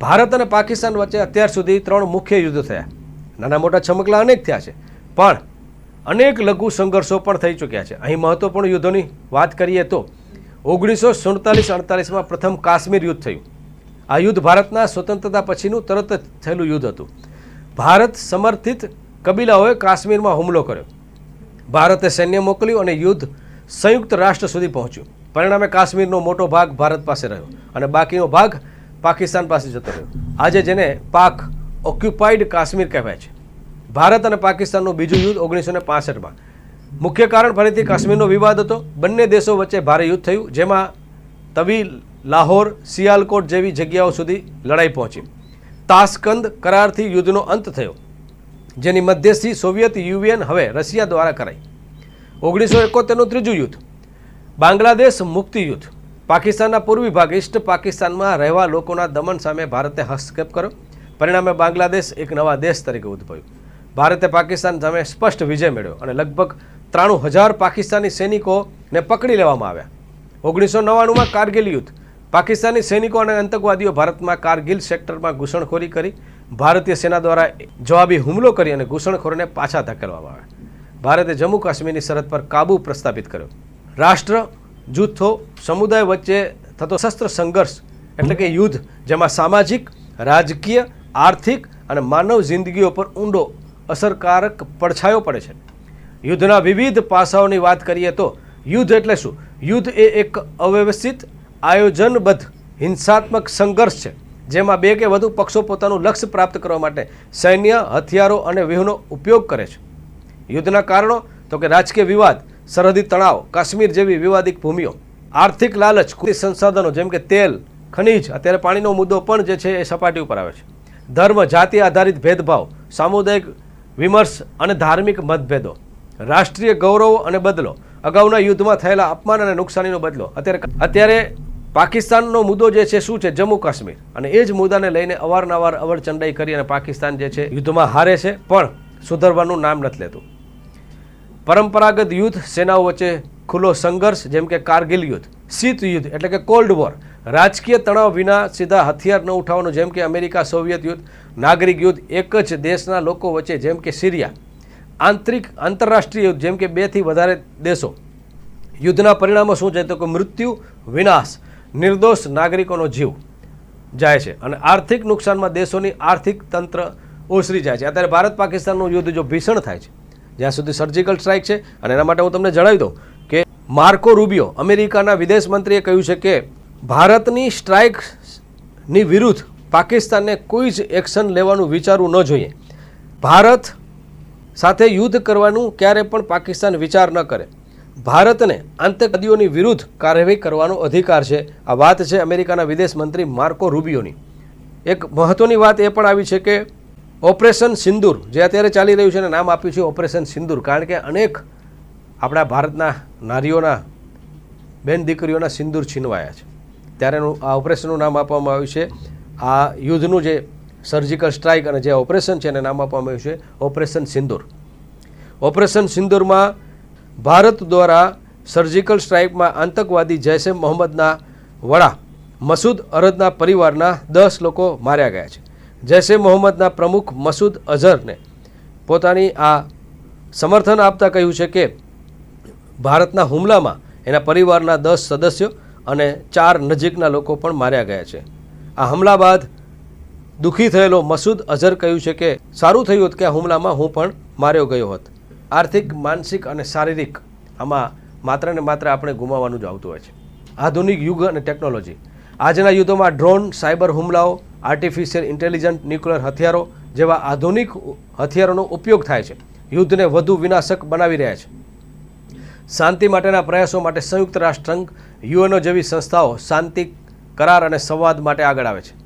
ભારત અને પાકિસ્તાન વચ્ચે અત્યાર સુધી ત્રણ મુખ્ય યુદ્ધ થયા. નાના મોટા છમકલા અનેક થયા છે, પણ અનેક લઘુ સંઘર્ષો પણ થઈ ચૂક્યા છે. અહીં મહત્વપૂર્ણ યુદ્ધોની વાત કરીએ તો, ઓગણીસો સુડતાલીસ અડતાલીસમાં પ્રથમ કાશ્મીર યુદ્ધ થયું. આ યુદ્ધ ભારતના સ્વતંત્રતા પછીનું તરત જ થયેલું યુદ્ધ હતું. ભારત સમર્થિત કબીલાઓએ કાશ્મીરમાં હુમલો કર્યો. ભારતે સૈન્ય મોકલ્યું અને યુદ્ધ સંયુક્ત રાષ્ટ્ર સુધી પહોંચ્યું. પરિણામે કાશ્મીરનો મોટો ભાગ ભારત પાસે રહ્યો અને બાકીનો ભાગ પાકિસ્તાન પાસે જતો રહ્યો. આજે જેને પાક ઓક્યુપાઈડ કાશ્મીર કહેવાય છે. ભારત અને પાકિસ્તાનનું બીજું યુદ્ધ ઓગણીસો ને પાસઠમાં. મુખ્ય કારણ ફરીથી કાશ્મીરનો વિવાદ હતો. બંને દેશો વચ્ચે ભારે યુદ્ધ થયું, જેમાં તવી, લાહોર, સિયાલકોટ જેવી જગ્યાઓ સુધી લડાઈ પહોંચી. તાસ્કંદ કરારથી યુદ્ધનો અંત થયો, જેની મધ્યસ્થી સોવિયત યુનિયન હવે રશિયા દ્વારા કરાઈ. ઓગણીસો એકોતેરનું ત્રીજું યુદ્ધ. બાંગ્લાદેશ મુક્તિ યુદ્ધ. પાકિસ્તાનના પૂર્વી ભાગ ઈસ્ટ પાકિસ્તાનમાં રહેવા લોકોના દમન સામે ભારતે હસ્તક્ષેપ કર્યો. પરિણામે બાંગ્લાદેશ એક નવા દેશ તરીકે ઉદ્ભવ્યું. ભારતે પાકિસ્તાન સામે સ્પષ્ટ વિજય મેળવ્યો અને લગભગ ત્રાણું હજાર પાકિસ્તાની સૈનિકોને પકડી લેવામાં આવ્યા. ઓગણીસો નવ્વાણુંમાં કારગિલ યુદ્ધ. પાકિસ્તાની સૈનિકો અને આતંકવાદીઓ ભારતમાં કારગિલ સેક્ટરમાં ઘૂસણખોરી કરી, ભારતીય સેના દ્વારા જવાબી હુમલો કરી અને ઘૂસણખોરોને પાછા ધકેલવામાં આવ્યા. ભારતે જમ્મુ કાશ્મીરની સરહદ પર કાબુ પ્રસ્થાપિત કર્યો. રાષ્ટ્ર જૂથો, સમુદાય વચ્ચે થતો શસ્ત્ર સંઘર્ષ, એટલે કે યુદ્ધ, જેમાં સામાજિક, રાજકીય, આર્થિક અને માનવ જિંદગીઓ પર ઊંડો અસરકારક પડછાયો પડે છે. યુદ્ધના વિવિધ પાસાઓની વાત કરીએ તો, યુદ્ધ એટલે શું? યુદ્ધ એ એક અવ્યવસ્થિત, આયોજનબદ્ધ, હિંસાત્મક સંઘર્ષ છે, જેમાં બે કે વધુ પક્ષો પોતાનું લક્ષ્ય પ્રાપ્ત કરવા માટે સૈન્ય, હથિયારો અને વ્યૂહનો ઉપયોગ કરે છે. યુદ્ધના કારણો? તો કે રાજકીય વિવાદ સરહદી તણાવ કાશ્મીર જેવી વિવાદિત ભૂમિઓ. આર્થિક લાલચ, કુદરતી સંસાધનો, જેમ કે તેલ, ખનીજ, અત્યારે પાણીનો મુદ્દો પણ જે છે એ સપાટી ઉપર આવે છે. ધર્મ, જાતિ આધારિત ભેદભાવ, સામુદાયિક વિમર્શ અને ધાર્મિક મતભેદો. રાષ્ટ્રીય ગૌરવ અને બદલો, અગાઉના યુદ્ધમાં થયેલા અપમાન અને નુકસાનીનો બદલો. અત્યારે અત્યારે પાકિસ્તાનનો મુદ્દો જે છે, શું છે? જમ્મુ કાશ્મીર. અને એ જ મુદ્દાને લઈને અવારનવાર અવરચંડાઈ કરી અને પાકિસ્તાન જે છે, યુદ્ધમાં હારે છે, પણ સુધરવાનું નામ નથી લેતું. પરંપરાગત યુદ્ધ સેનાઓ વચ્ચે ખુલ્લો સંઘર્ષ, જેમ કે કારગિલ યુદ્ધ, શીત યુદ્ધ એટલે કે કોલ્ડ વોર, રાજકીય તણાવ વિના સીધા હથિયાર ન ઉઠાવવાનું, જેમ કે અમેરિકા, સોવિયત યુદ્ધ, નાગરિક યુદ્ધ, એક જ દેશના લોકો વચ્ચે, જેમ કે સિરિયા, આંતરિક આંતરરાષ્ટ્રીય યુદ્ધ, જેમ કે બેથી વધારે દેશો. યુદ્ધના પરિણામો શું છે? તો કે મૃત્યુ, વિનાશ, નિર્દોષ નાગરિકોનો જીવ જાય છે અને આર્થિક નુકસાનમાં દેશોની આર્થિક તંત્ર ઓસરી જાય છે. અત્યારે ભારત પાકિસ્તાનનું યુદ્ધ જો ભીષણ થાય છે જ્યાં સુધી સર્જિકલ સ્ટ્રાઇક છે. અને એના માટે હું તમને જણાવી દઉં કે માર્કો રૂબિયો અમેરિકાના વિદેશ મંત્રીએ કહ્યું છે કે ભારતની સ્ટ્રાઇકની વિરુદ્ધ પાકિસ્તાનને કોઈ જ એક્શન લેવાનું વિચારવું ન જોઈએ. ભારત સાથે યુદ્ધ કરવાનું ક્યારે પણ પાકિસ્તાન વિચાર ન કરે. ભારતને આતંકવાદીઓની વિરુદ્ધ કાર્યવાહી કરવાનો અધિકાર છે. આ વાત છે અમેરિકાના વિદેશ મંત્રી માર્કો રૂબિયોની. એક મહત્વની વાત એ પણ આવી છે કે ઓપરેશન સિંદૂર, જે અત્યારે ચાલી રહ્યું છે એને નામ આપ્યું છે ઓપરેશન સિંદૂર, કારણ કે અનેક આપણા ભારતના નારીઓના બેન દીકરીઓના સિંદૂર છીનવાયા છે. ત્યારેનું આ ઓપરેશનનું નામ આપવામાં આવ્યું છે. આ યુદ્ધનું જે સર્જિકલ સ્ટ્રાઇક અને જે ઓપરેશન છે એને નામ આપવામાં આવ્યું છે ઓપરેશન સિંદૂર. ઓપરેશન સિંદૂરમાં ભારત દ્વારા સર્જિકલ સ્ટ્રાઇકમાં આતંકવાદી જૈશે મોહમ્મદના વડા મસૂદ અરદના પરિવારના દસ લોકો માર્યા ગયા છે. જૈશે મોહમ્મદના પ્રમુખ મસૂદ અઝહરને પોતાની આ સમર્થન આપતા કહ્યું છે કે ભારતના હુમલામાં એના પરિવારના દસ સદસ્યો અને ચાર નજીકના લોકો પણ માર્યા ગયા છે. આ હુમલા બાદ દુઃખી થયેલો મસૂદ અઝહર કહ્યું છે કે, સારું થયું હતું કે આ હુમલામાં હું પણ માર્યો ગયો હોત. આર્થિક, માનસિક અને શારીરિક આમાં માત્ર ને માત્ર આપણે ગુમાવવાનું જ આવતું હોય છે. આધુનિક યુગ અને ટેકનોલોજી. આજના યુદ્ધોમાં ડ્રોન, સાયબર હુમલાઓ આર્ટિફિશિયલ ઇન્ટેલિજન્ટ ન્યુક્લિયર હથિયારો જેવા આધુનિક હથિયારોનો ઉપયોગ થાય છે. યુદ્ધને વધુ વિનાશક બનાવી રહ્યા છે. શાંતિ માટેના પ્રયાસો માટે સંયુક્ત રાષ્ટ્રસંઘ યુએનઓ જેવી સંસ્થાઓ શાંતિ, કરાર અને સંવાદ માટે આગળ આવે છે.